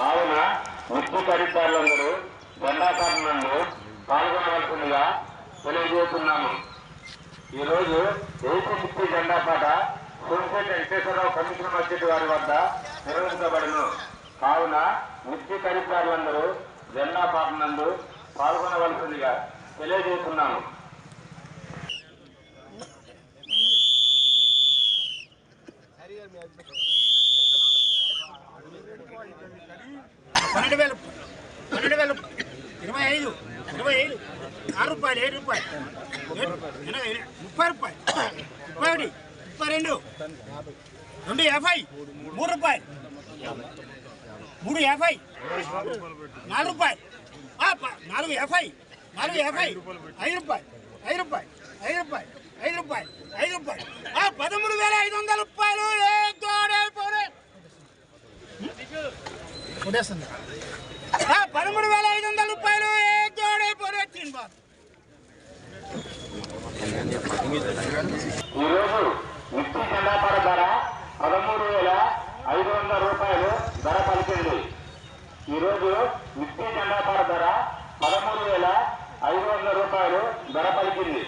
కావున విష్ణు ఖరీదారులందరూ జెండాకారం నందు పాల్గొనవలసిందిగా తెలియజేస్తున్నాము. ఈరోజు రోజు ఏపీ శక్తి జెండా పాట సోమశేఖర వెంకటేశ్వరరావు కమిషన్ మస్జిద్ వారి వద్ద నిర్వహించబడును. కావున నిత్య ఖరీదారులందరూ జెండా పాట నందు పాల్గొనవలసిందిగా తెలియజేస్తున్నాము పన్నెండు వేలు. పన్నెండు వేలు. ఇరవై ఐదు. ఇరవై ఐదు. ఆరు రూపాయలు ఏడు రూపాయలు. ఏడు, ఎనభై, ఎనభై, ముప్పై రూపాయలు. ముప్పై ఒకటి. ముప్పై రెండు. రెండు యాభై. మూడు రూపాయలు. మూడు యాభై. నాలుగు రూపాయలు. ఆ, ప- నాలుగు యాభై. నాలుగు యాభై. ఐదు రూపాయలు. ఐదు రూపాయలు. ఐదు రూపాయలు. ఐదు రూపాయలు. ఐదు రూపాయలు. ఆ, పదమూడు కొట్టేస్తుంది. పదమూడు వేల ఐదు వందల రూపాయలు ఏ జోడే పొరేచ్చింది బాబు. ఈరోజు మిర్చి జెండాపర ధర పదమూడు వేల ఐదు వందల రూపాయలు ధర పలికింది. ఈరోజు మిర్చి జెండాపర ధర పదమూడు వేల ఐదు వందల రూపాయలు ధర పలికింది.